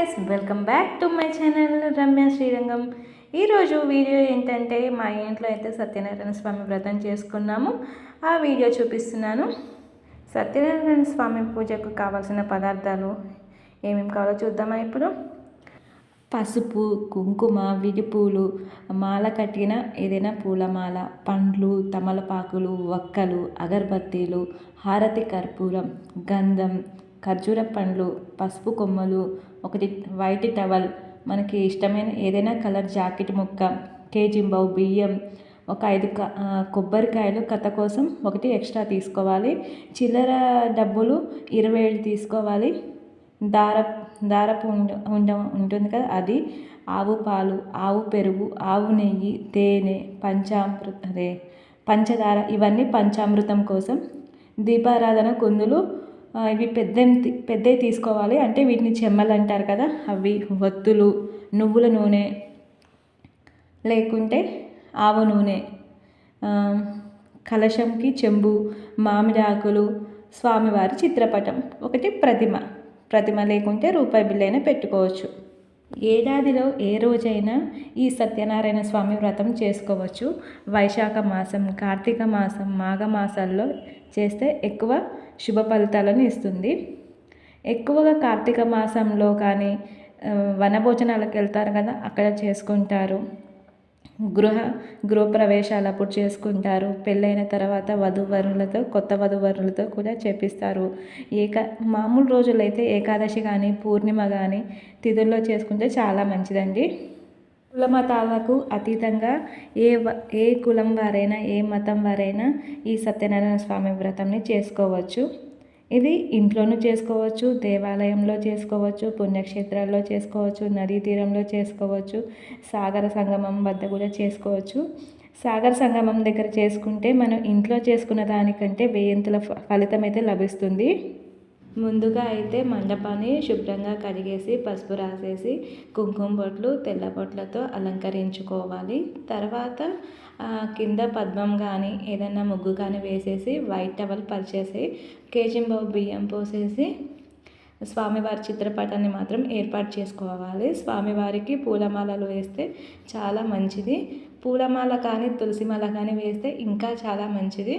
Guys welcome back to my channel Ramya Srirangam ఈరోజు video ఏంటంటే మా ఇంట్లో అయితే సత్యనారాయణ స్వామి వ్రతం చేసుకున్నాము. ఆ వీడియో చూపిస్తున్నాను. సత్యనారాయణ స్వామి పూజకు కావాల్సిన పదార్థాలు ఏమేమి కావాలో చూద్దామా ఇప్పుడు? పసుపు కుంకుమ విడిపూలు మాల కట్టిన ఏదైనా పూలమాల పండ్లు తమలపాకులు వక్కలు అగరబత్తీలు హారతి కర్పూరం గంధం ఖర్జూర పండ్లు పసుపు కొమ్మలు ఒకటి వైట్ టవల్ మనకి ఇష్టమైన ఏదైనా కలర్ జాకెట్ ముక్క కేజింబావు బియ్యం ఒక ఐదు కొబ్బరికాయలు కథ కోసం ఒకటి ఎక్స్ట్రా తీసుకోవాలి. చిల్లర డబ్బులు ఇరవై ఏడు తీసుకోవాలి. దార దారపు ఉండ ఉండ ఉంటుంది కదా అది. ఆవు పాలు ఆవు పెరుగు ఆవు నెయ్యి తేనె పంచామృత అదే పంచదార ఇవన్నీ పంచామృతం కోసం దీపారాధన కుందులు ఇవి పెద్ద పెద్దవి తీసుకోవాలి. అంటే వీటిని చెమ్మలు అంటారు కదా అవి వత్తులు నువ్వుల నూనె లేకుంటే ఆవు నూనె కలశంకి చెంబు మామిడి ఆకులు స్వామివారి చిత్రపటం. ఒకటి ప్రతిమ. ప్రతిమ లేకుంటే రూపాయి బిల్లైనా పెట్టుకోవచ్చు. ఏడాదిలో ఏ రోజైనా ఈ సత్యనారాయణ స్వామి వ్రతం చేసుకోవచ్చు. వైశాఖ మాసం కార్తీక మాసం మాఘ మాసాల్లో చేస్తే ఎక్కువ శుభ ఫలితాలను ఇస్తుంది. ఎక్కువగా కార్తీక మాసంలో కానీ వనభోజనాలకు వెళ్తారు కదా అక్కడ చేసుకుంటారు. గృహ గృహప్రవేశాలు అప్పుడు చేసుకుంటారు. పెళ్ళైన తర్వాత వధువరులతో కొత్త వధువరులతో కూడా చేపిస్తారు. ఏక మామూలు రోజులైతే ఏకాదశి కానీ పూర్ణిమ కానీ తిథుల్లో చేసుకుంటే చాలా మంచిదండి. కుల మతాలకు అతీతంగా ఏ ఏ కులం వారైనా ఏ మతం వారైనా ఈ సత్యనారాయణ స్వామి వ్రతంని చేసుకోవచ్చు. ఇది ఇంట్లోనూ చేసుకోవచ్చు దేవాలయంలో చేసుకోవచ్చు పుణ్యక్షేత్రాల్లో చేసుకోవచ్చు నదీ తీరంలో చేసుకోవచ్చు సాగర సంగమం వద్ద కూడా చేసుకోవచ్చు. సాగర సంగమం దగ్గర చేసుకుంటే మనం ఇంట్లో చేసుకున్న దానికంటే వేయంతుల ఫలితం అయితే లభిస్తుంది. ముందుగా అయితే మండపాన్ని శుభ్రంగా కడిగేసి పసుపు రాసేసి కుంకుమ బొట్లు తెల్ల బొట్లతో అలంకరించుకోవాలి. తర్వాత కింద పద్మం కానీ ఏదైనా ముగ్గు కానీ వేసేసి వైట్ టవల్ పరిచేసి కేజీంబాబు బియ్యం పోసేసి స్వామివారి చిత్రపటాన్ని మాత్రం ఏర్పాటు చేసుకోవాలి. స్వామివారికి పూలమాలలు వేస్తే చాలా మంచిది. పూలమాల కానీ తులసిమాల కానీ వేస్తే ఇంకా చాలా మంచిది.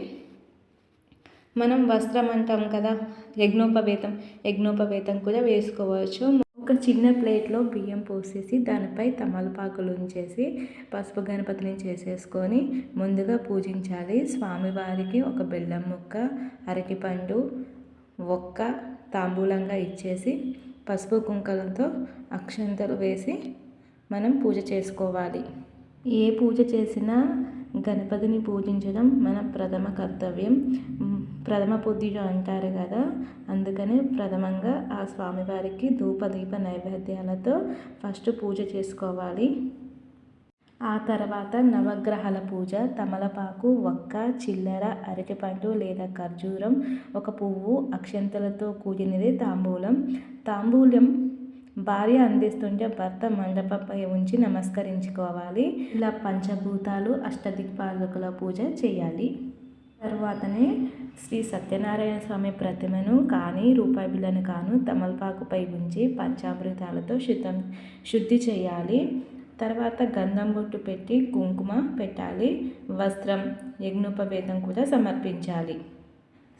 మనం వస్త్రం అంటాం కదా యజ్ఞోపవేతం యజ్ఞోపవేతం కూడా వేసుకోవచ్చు. ఒక చిన్న ప్లేట్లో బియ్యం పోసేసి దానిపై తమలపాకులు ఉంచేసి పసుపు గణపతిని చేసేసుకొని ముందుగా పూజించాలి. స్వామివారికి ఒక బెల్లం ముక్క అరటిపండు ఒక్క తాంబూలంగా ఇచ్చేసి పసుపు కుంకలతో అక్షంతలు వేసి మనం పూజ చేసుకోవాలి. ఏ పూజ చేసినా గణపతిని పూజించడం మన ప్రథమ కర్తవ్యం. ప్రథమ పూజ్యుడు అంటారు కదా. అందుకని ప్రథమంగా ఆ స్వామివారికి ధూప దీప నైవేద్యాలతో ఫస్ట్ పూజ చేసుకోవాలి. ఆ తర్వాత నవగ్రహాల పూజ తమలపాకు వక్క చిల్లర అరటిపండు లేదా ఖర్జూరం ఒక పువ్వు అక్షంతలతో కూడినది తాంబూలం. తాంబూలం భార్య అందిస్తుంటే భర్త మండపంపై ఉంచి నమస్కరించుకోవాలి. ఇలా పంచభూతాలు అష్టదిక్పాలకుల పూజ చేయాలి. తర్వాతనే శ్రీ సత్యనారాయణ స్వామి ప్రతిమను కానీ రూపాయి బిళ్ళను కాను తమలపాకుపై ఉంచి పంచామృతాలతో శుద్ధం శుద్ధి చేయాలి. తర్వాత గంధం బొట్టు పెట్టి కుంకుమ పెట్టాలి. వస్త్రం యజ్ఞోపవేదం కూడా సమర్పించాలి.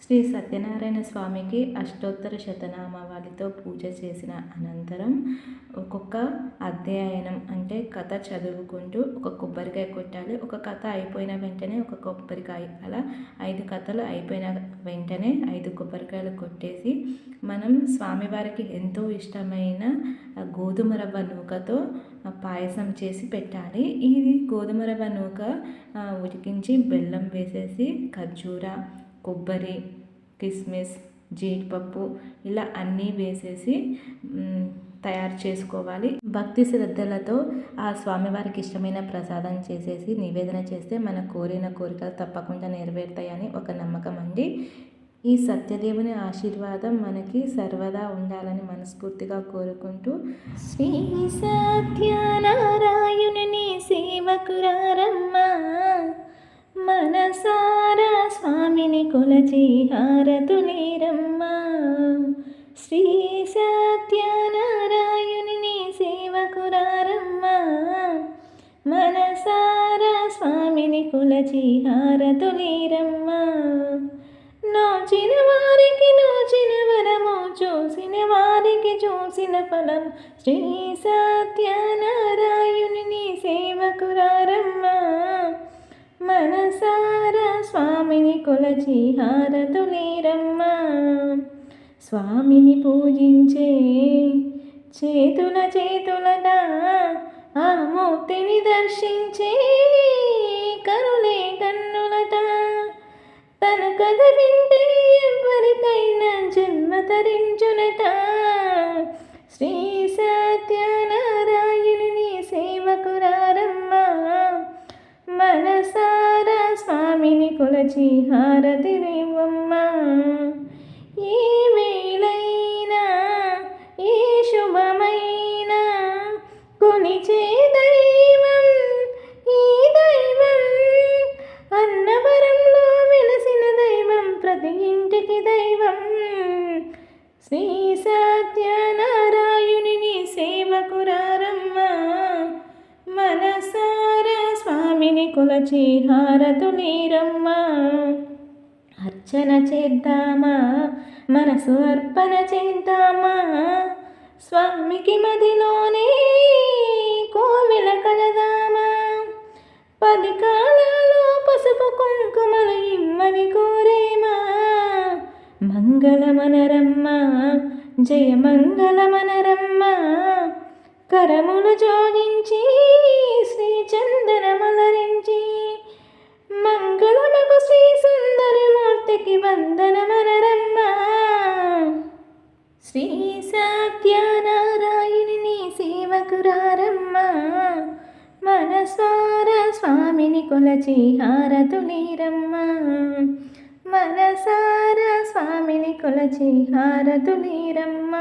శ్రీ సత్యనారాయణ స్వామికి అష్టోత్తర శతనామావళితో పూజ చేసిన అనంతరం ఒక్కొక్క అధ్యయనం అంటే కథ చదువుకుంటూ ఒక కొబ్బరికాయ కొట్టాలి. ఒక కథ అయిపోయిన వెంటనే ఒక కొబ్బరికాయ అలా ఐదు కథలు అయిపోయిన వెంటనే ఐదు కొబ్బరికాయలు కొట్టేసి మనం స్వామివారికి ఎంతో ఇష్టమైన గోధుమ రవ్వ నూకతో పాయసం చేసి పెట్టాలి. ఇది గోధుమ రవ్వ నూక ఉడికించి బెల్లం వేసేసి ఖర్జూర కొబ్బరి కిస్మిస్ జీడిపప్పు ఇలా అన్నీ వేసేసి తయారు చేసుకోవాలి. భక్తి శ్రద్ధలతో ఆ స్వామివారికి ఇష్టమైన ప్రసాదం చేసేసి నివేదన చేస్తే మన కోరిన కోరికలు తప్పకుండా నెరవేరుతాయని ఒక నమ్మకం అండి. ఈ సత్యదేవుని ఆశీర్వాదం మనకి సర్వదా ఉండాలని మనస్ఫూర్తిగా కోరుకుంటూ శ్రీ సత్యనారాయణుని సేవకురారమ్మా. మనసారా స్వామిని కొలచి హారతులేరమ్మా శ్రీ సత్యనారాయణుని సేవకురారమ్మా మనసారా స్వామిని కొలచి హారతులేరమ్మా నోచిన వారికి నోచిన వరము చూసిన వారికి చూసిన ఫలం. శ్రీ సత్యనారాయణుని సేవకురారమ్మా మనసార స్వామిని కొలచి హారతులీరమ్మ స్వామిని పూజించే చేతుల చేతులట ఆ మూర్తిని దర్శించే కరులే కన్నులట తన కథ వింటే ఎవరికైనా జన్మ తరించునట శ్రీ స్వామిని కొలచి హారతిరివమ్మ ఏ వేళైనా ఏ శుభమైనా కొనిచే దైవం ఈ దైవం అన్నవరంలో వెలసిన దైవం ప్రతి ఇంటికి దైవం. శ్రీ స్వామిని కొలచి హారతులీరమ్మ అర్చన చేద్దామా? మనసు అర్పణ చేద్దామా? స్వామికి మదిలోనే కోవిల కలదామా? పది కాలాలో పసుపు కుంకుమలు ఇమ్మని కోరేమా? మంగళమనరమ్మ జయ మంగళమనరమ్మ. కరములు జోగించి స్వామిని కొలచి హారతులీరమ్మ మనసారా స్వామిని కొలచి హారతులీరమ్మ